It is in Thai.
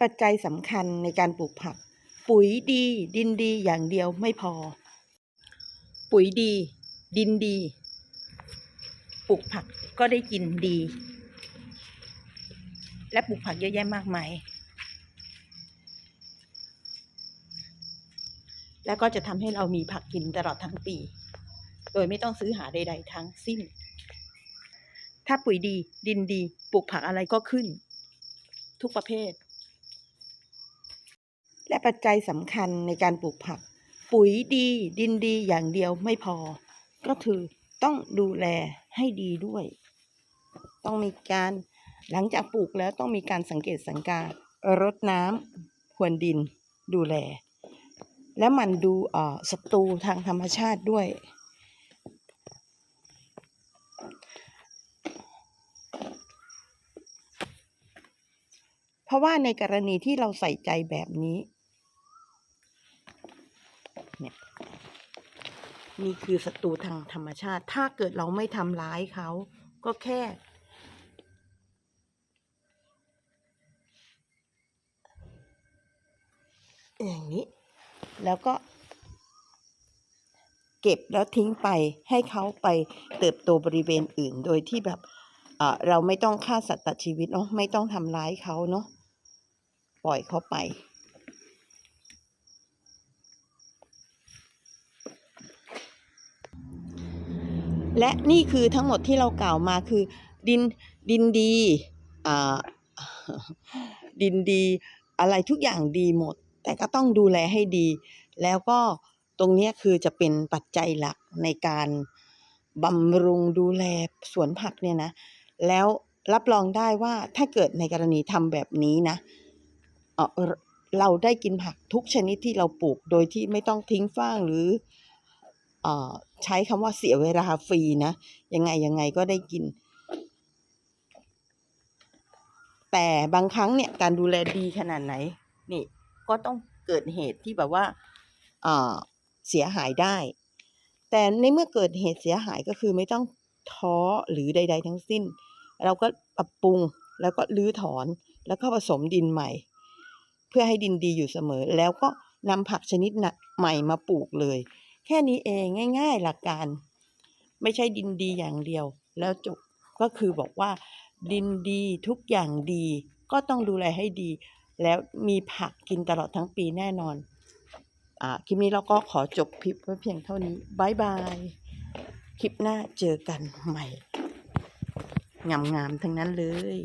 ปัจจัยสำคัญในการปลูกผัก ปุ๋ยดี ดินดีอย่างเดียวไม่พอ ปุ๋ยดี ดินดี ปลูกผักก็ได้กินดี และปลูกผักเยอะแยะมากมายแล้วก็จะทำให้เรามีผักกินตลอดทั้งปี โดยไม่ต้องซื้อหาใด ๆ ทั้งสิ้น ถ้าปุ๋ยดี ดินดี ปลูกผักอะไรก็ขึ้น ทุกประเภท และปัจจัยสำคัญในการปลูกผัก ปุ๋ยดี ดินดีอย่างเดียวไม่พอ ก็คือต้องดูแลให้ดีด้วย ต้องมีการหลังจากปลูกแล้วต้องมีการสังเกตสังการรดน้ำพรวนดินดูแล แล้วมันดูศัตรูทางธรรมชาติด้วย เพราะว่าในกรณีที่เราใส่ใจแบบนี้ เนี่ย นี่คือศัตรูทางธรรมชาติ ถ้าเกิดเราไม่ทำร้ายเขา ก็แค่ อย่างนี้ แล้วก็ เก็บแล้วทิ้งไปให้เขาไปเติบโตบริเวณอื่น โดยที่แบบเราไม่ต้องฆ่าสัตว์ตัดชีวิตเนาะไม่ต้องทำร้ายเขาเนาะปล่อยเขาไป และนี่คือทั้งหมดที่เรากล่าวมาคือ ดินดินดีอ่าดินดี อะไรทุกอย่างดีหมด แต่ก็ต้องดูแลให้ดี แล้วก็ตรงนี้คือจะเป็นปัจจัยหลักในการบำรุงดูแลสวนผักเนี่ยนะ แล้วรับรองได้ว่าถ้าเกิดในกรณีทำแบบนี้นะเเราได้กินผักทุกชนิดที่เราปลูกโดยที่ไม่ต้องทิ้งฟ้างหรือ ใช้คำว่าเสียเวลาฟรีนะ ยังไงยังไงก็ได้กิน แต่บางครั้งเนี่ยการดูแลดีขนาดไหน นี่ก็ต้องเกิดเหตุที่แบบว่าเออเสียหายได้ แต่ในเมื่อเกิดเหตุเสียหายก็คือไม่ต้องท้อหรือใด ๆ ทั้งสิ้น เราก็ปรับปรุงแล้วก็รื้อถอนแล้วก็ผสมดินใหม่ เพื่อให้ดินดีอยู่เสมอ แล้วก็นำผักชนิดใหม่มาปลูกเลย ค่นี้เองง่าย ๆ หลักการ ไม่ใช่ดินดีอย่างเดียว แล้วจบก็คือบอกว่า ดินดีทุกอย่างดี ก็ต้องดูแลให้ดี แล้วมีผักกินตลอดทั้งปีแน่นอนอ่าคลิปนี้เราก็ขอจบคลิปไว้เพียงเท่านี้บายบายคลิปหน้าเจอกันใหม่งามๆทั้งนั้นเลย